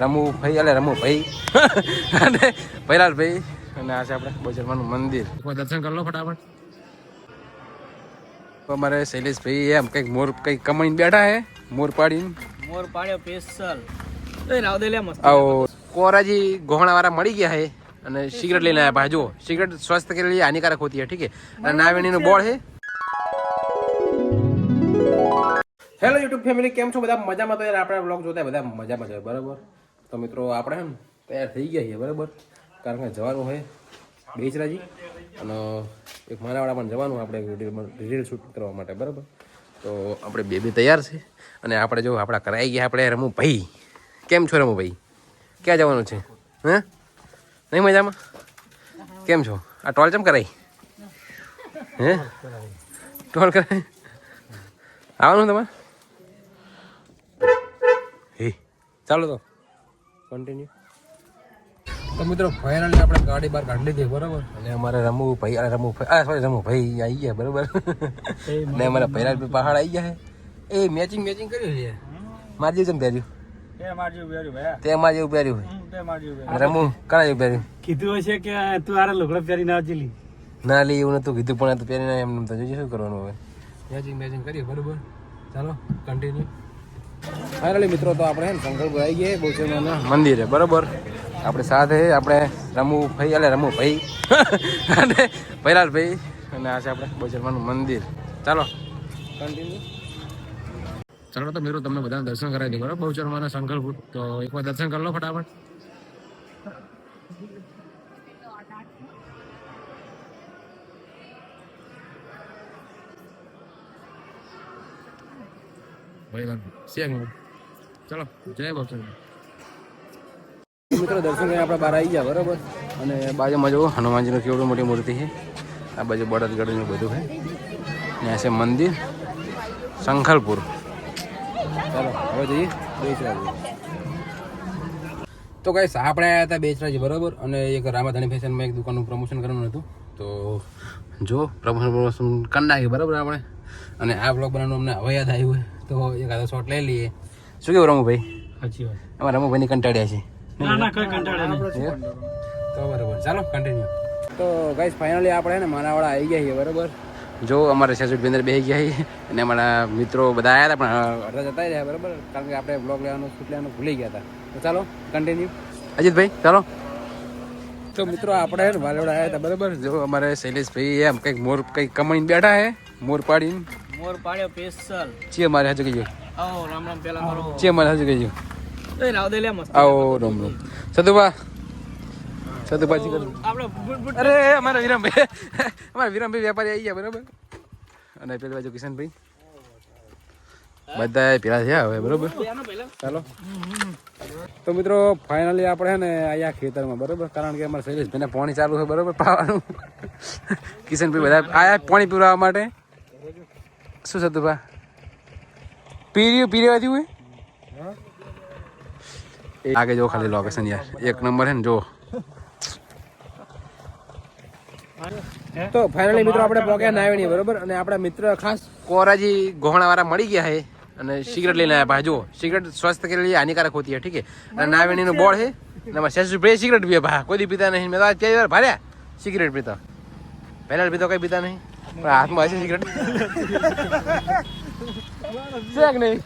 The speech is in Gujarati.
રમુભાઈ એટલે રમુભાઈ અને ભૈરાલભાઈ અને આ છે આપણે બોજરમાનું મંદિર. દર્શન કરી લો ફટાફટ. અમારે શૈલેષભાઈ એમ કંઈક મોર કંઈક કમાઈને બેઠા હે મોર પાડીને. મોર પાડ્યો સ્પેશિયલ કોરાજી ગોહણાવાળા મળી ગયા હે અને સિગરેટ લઈને આવ્યા ભાઈ. જુઓ સિગરેટ સ્વાસ્થ્ય કે લઈએ હાનિકારક હોતી ઠીક હે. અને નાવેણીનું બોર્ડ હે. હેલો યુટ્યુબ ફેમિલી કેમ છો? બધા મજામાં તો યાર આપણા બ્લોગ જોતા બધા મજામાં છે બરાબર? તો મિત્રો આપણે એમ તૈયાર થઈ ગયા છીએ, બરાબર? કારણ કે જવાનું હોય બેચરાજી. અને એક મારાવાળા પણ જવાનું આપણે રીલ શૂટ કરવા માટે, બરાબર? તો આપણે બે બે તૈયાર છે. અને આપણે જો આપણા કરાઈ ગયા આપણે રમુ ભાઈ કેમ છો રમુ ભાઈ ક્યાં જવાનું છે? હે? નહીં મજામાં? કેમ છો? આ ટોલ ચમ કરાઈ? હે? ટોલ કરાઈ? આવવાનું તમારે? હે, ચાલો તો. કન્ટિન્યુ તો મિત્રો ફાઇનલી આપણે ગાડી બહાર કાઢી લીધી બરાબર? અને અમારે રમવું ભાઈ અરે રમવું ભાઈ આ સોરી રમવું ભાઈ આવી ગયા બરાબર? ને અમારા પહેલા બી પહાડ આવી ગયા છે. એ મેચિંગ મેચિંગ કર્યું છે. મારી જેવું પહેર્યું? તે મારજો બેરી ભાઈ તે મારી જેવું પહેર્યું રમુ કણા જેવું પહેર્યું? કીધું હશે કે તું આરે લુગડા પહેરી ના જલી ના લે એવું નતું કીધું પણ તું પહેરી ના એમ તો જોજે શું કરવાનું હવે. મેચિંગ મેચિંગ કરી બરોબર? ચાલો કન્ટિન્યુ ફાઇનલી મિત્રો તો આપણે શંકરપુર આવી ગયા બહુચરમાના મંદિરે બરોબર? આપણે સાથે આપણે રમુ ભાઈ એટલે રમુ ભાઈ. અને ભૈલાલભાઈ અને આ છે આપણે બહુચરમાનું મંદિર. ચાલો. કન્ટિન્યુ ચાલો તો મિત્રો તમને બધાને દર્શન કરાવી દે બરાબર? બહુચરમાના શંકરપુર તો એકવાર દર્શન કરી લો ફટાફટ. ભાઈ દર્શન કરીને આપણે બહાર આવી ગયા, બરાબર? અને બાજુમાં જુઓ, હનુમાનજીનું કેવડું મોટી મૂર્તિ છે. આ બાજુ બળદગઢનું બધું છે. ત્યાં છે મંદિર, શંખલપુર. ચાલો, હવે જઈએ બેચરાજી. તો ગાઈસ આપણે આવ્યા હતા બેચરાજી, બરાબર? અને એક રામાધાણી ફેશનમાં એક દુકાનનું પ્રમોશન કરવાનું હતું. તો જો, પ્રમોશન પ્રમોશન કરી નાખ્યું બરાબર આપણે? અને આ બ્લોગ બનાવવાનું અમને હવે યાદ આવ્યું તો એક આધો શોટ લઈ લઈએ. શું કેવું રમુભાઈ? સાચી વાત. અમારા રમુભાઈની કંટાળ્યા છે. ના ના કઈ કંટાળે નહીં. તો બરાબર. ચાલો કન્ટિન્યુ તો ગાઈસ ફાઇનલી આપણે ને માનાવાળા આવી ગયા છીએ બરાબર? જો અમારે સેસુટ બેન્દર બેસી ગયા છીએ અને અમારા મિત્રો બધા આવ્યા હતા પણ અડધા જતા રહ્યા બરાબર? કારણ કે આપણે બ્લોગ લેવાનું શૂટ લેવાનું ભૂલી ગયા હતા. તો ચાલો કન્ટિન્યુ અજીતભાઈ ચાલો. તો મિત્રો આપણે ને વાલોડા આવ્યા હતા બરાબર? જો અમારે શૈલેષભાઈ એમ કંઈક મોર કંઈક કમાઈને બેઠા હે મોર પાડીને. મોર પાડ્યો સ્પેશિયલ ચી મારે હજુ કહીજો. આવો રામ રામ પેલા મારો ચી મારે હજુ કહીજો. એ રાવ દે લે મસ્ત. આવો રામ રામ. સદુબા સતુભા જી કરું. આપણે અરે અમારા વિરામભાઈ અમારા વિરામભાઈ વેપારી આવી ગયા બરાબર? અને પેલી બાજુ કિશનભાઈ. બધા પેલા છે હવે બરોબર? ચાલો. તો મિત્રો ફાઇનલી આપણે છે ને અહીંયા ખેતરમાં બરોબર? કારણ કે અમારે શૈલેષભાઈને પાણી ચાલુ છે બરોબર? પાવાનું. કિશનભાઈ બધા આયા પાણી પીવડાવવા માટે. શું સતુભા પીર્યું પીર્યું આવ્યું હોય? આગે જો ખાલી લોકેશન યાર. એક નંબર હે ને જો. તો ફાઇનલી મિત્રો આપણે પોકે નાયણી બરોબર? અને આપણા મિત્ર ખાસ કોરાજી ગોહણાવાળા મળી ગયા હે અને સિગરેટ લઈને આવ્યા ભાઈ જુઓ સિગરેટ સ્વાસ્થ્ય કે લીધે હાનિકારક હોતી હે ઠીક હે અને નાયણીનો બોર્ડ હે અને શેષુ ભાઈ સિગરેટ પીએ ભા કોઈ પીતા નહીં. મેં તો અત્યારે ભાર્યા સિગરેટ પીતા. પહેલાં પીતો કંઈ પીતા નહીં. પણ હાથમાં હશે સિગરેટ છે કે નહીં.